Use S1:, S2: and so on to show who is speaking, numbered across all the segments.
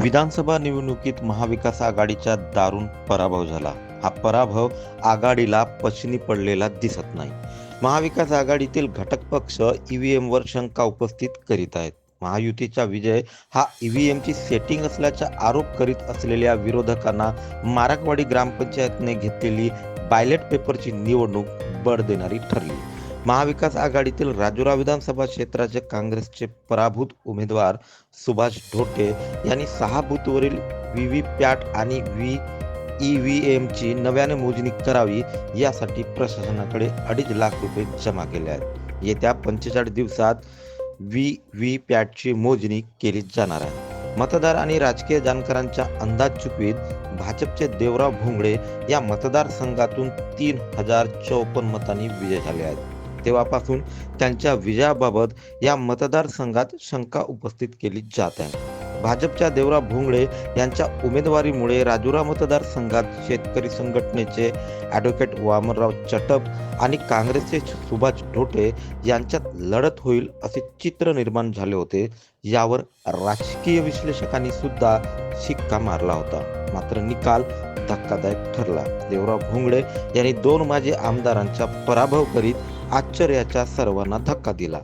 S1: विधानसभा निवडणुकीत महाविकास आघाडीचा दारुण पराभव झाला. हा पराभव आघाडीला पचनी पडलेला दिसत नाही. महाविकास आघाडीतील घटक पक्ष ईव्हीएमवर शंका उपस्थित करीत आहेत. महायुतीचा विजय हा ईव्हीएमची सेटिंग असल्याचा आरोप करीत असलेल्या विरोधकांना मारकवाडी ग्रामपंचायतने घेतलेली बायलेट पेपरची निवडणूक बळ देणारी ठरली. महाविकास आघाडीतील राजुरा विधानसभा क्षेत्राचे काँग्रेसचे पराभूत उमेदवार सुभाष ढोटे यांनी सहा बूथवरील व्ही व्ही पॅट आणि व्ही ई व्ही एमची नव्याने मोजणी करावी यासाठी प्रशासनाकडे अडीच लाख रुपये जमा केले आहेत. येत्या पंचेचाळीस दिवसात व्ही व्ही पॅटची मोजणी केली जाणार आहे. मतदार आणि राजकीय जाणकारांच्या अंदाज चुकवीत भाजपचे देवराव भोंगडे या मतदारसंघातून तीन हजार चौपन्न मतांनी विजय झाले आहेत. तेव्हापासून त्यांच्या विजयाबाबत या मतदारसंघात शंका उपस्थित केली जात आहे. भाजपच्या देवराव भोंगडे यांच्या उमेदवारीमुळे राजुरा मतदारसंघात शेतकरी संघटनेचे ॲडव्होकेट वामनराव चटप आणि काँग्रेसचे सुभाष ढोटे यांच्यात लढत होईल असे चित्र निर्माण झाले होते. यावर राजकीय विश्लेषकांनी सुद्धा शिक्का मारला होता. मात्र निकाल धक्कादायक ठरला. देवराव भोंगडे यांनी दोन माजी आमदारांचा पराभव करीत आश्चर्याचा सर्वांना धक्का दिला.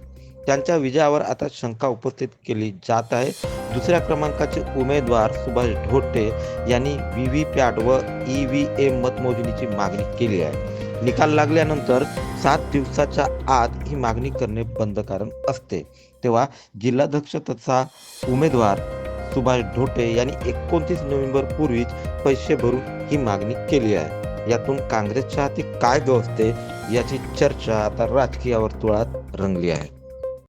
S1: त्यांच्या विजयावर आता शंका उपस्थित केली जात आहे. दुसऱ्या क्रमांकाचे उमेदवार सुभाष ढोटे यांनी व्ही व्ही पॅट व ई व्ही एम मतमोजणीची मागणी केली आहे. निकाल लागल्यानंतर सात दिवसाच्या आत ही मागणी करणे बंधकारण असते. तेव्हा जिल्हाध्यक्ष तथा उमेदवार सुभाष ढोटे यांनी एकोणतीस नोव्हेंबर पूर्वीच पैसे भरून ही मागणी केली आहे. यातून काँग्रेसच्या हाती काय गवसते याची चर्चा आता राजकीय वर्तुळात रंगली आहे.